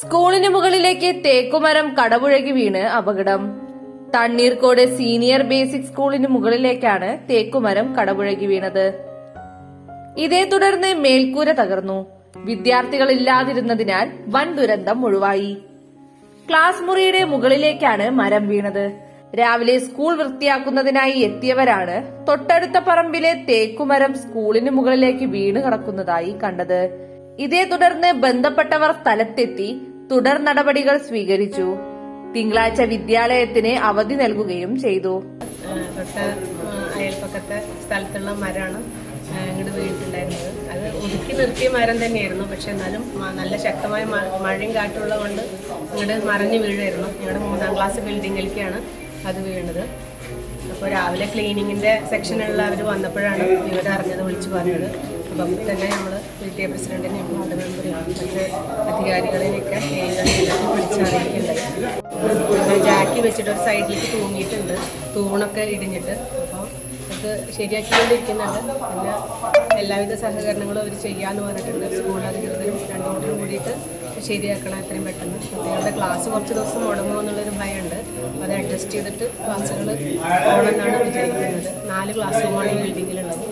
സ്കൂളിന് മുകളിലേക്ക് തേക്കുമരം കടപുഴകി വീണ് അപകടം. തണ്ണീർക്കോട് സീനിയർ ബേസിക് സ്കൂളിന് മുകളിലേക്കാണ് തേക്കുമരം കടപുഴകി വീണത്. ഇതേ തുടർന്ന് മേൽക്കൂര തകർന്നു. വിദ്യാർത്ഥികൾ ഇല്ലാതിരുന്നതിനാൽ വൻ ദുരന്തം ഒഴിവായി. ക്ലാസ് മുറിയുടെ മുകളിലേക്കാണ് മരം വീണത്. രാവിലെ സ്കൂൾ വൃത്തിയാക്കുന്നതിനായി എത്തിയവരാണ് തൊട്ടടുത്ത പറമ്പിലെ തേക്കുമരം സ്കൂളിന് മുകളിലേക്ക് വീണ് കിടക്കുന്നതായി കണ്ടത്. ഇതേ തുടർന്ന് ബന്ധപ്പെട്ടവർ സ്ഥലത്തെത്തി തുടർ നടപടികൾ സ്വീകരിച്ചു. തിങ്കളാഴ്ച വിദ്യാലയത്തിന് അവധി നൽകുകയും ചെയ്തു. അയൽപ്പക്കത്തെ സ്ഥലത്തുള്ള മരമാണ് ഇങ്ങോട്ട് വീണിട്ടുണ്ടായിരുന്നത് അത് ഒതുക്കി നിർത്തിയ മരം തന്നെയായിരുന്നു. പക്ഷെ എന്നാലും നല്ല ശക്തമായ മഴയും കാറ്റുള്ളത് കൊണ്ട് ഇങ്ങോട്ട് മറിഞ്ഞ് വീഴായിരുന്നു. ഞങ്ങളുടെ മൂന്നാം ക്ലാസ് ബിൽഡിങ്ങിലേക്കാണ് അത് വീണത്. അപ്പോൾ രാവിലെ ക്ലീനിങ്ങിന്റെ സെക്ഷനുള്ള അവർ വന്നപ്പോഴാണ് ഇവരറിഞ്ഞത് വിളിച്ചു പറഞ്ഞത്. അപ്പം തന്നെ നമ്മൾ പി ടി എ പ്രസിഡന്റിനെയും വാർഡ് മെമ്പറെയും മറ്റ് അധികാരികളെയൊക്കെ വിളിച്ചറിയിക്കുന്നുണ്ട് ജാക്കി വെച്ചിട്ട് ഒരു സൈഡിലേക്ക് തൂങ്ങിയിട്ടുണ്ട്. തൂണൊക്കെ ഇടിഞ്ഞിട്ട്. അപ്പോൾ അത് ശരിയാക്കിക്കൊണ്ടിരിക്കുന്നുണ്ട്. പിന്നെ എല്ലാവിധ സഹകരണങ്ങളും അവർ ചെയ്യാമെന്ന് പറഞ്ഞിട്ടുണ്ട്. സ്കൂൾ അധികൃതരും രണ്ടുകൂട്ടരും കൂടിയിട്ട് ശരിയാക്കണം എത്രയും പെട്ടെന്ന്. കുട്ടികളുടെ ക്ലാസ് കുറച്ച് ദിവസം മുടങ്ങുമോ എന്നുള്ളൊരു ഭയമുണ്ട്. അത് അഡ്ജസ്റ്റ് ചെയ്തിട്ട് ക്ലാസ്സുകൾ പോകണമെന്നാണ് വിചാരിക്കുന്നത്. നാല് ക്ലാസ് റൂമാണ് ഈ ബിൽഡിങ്ങിലുള്ളത്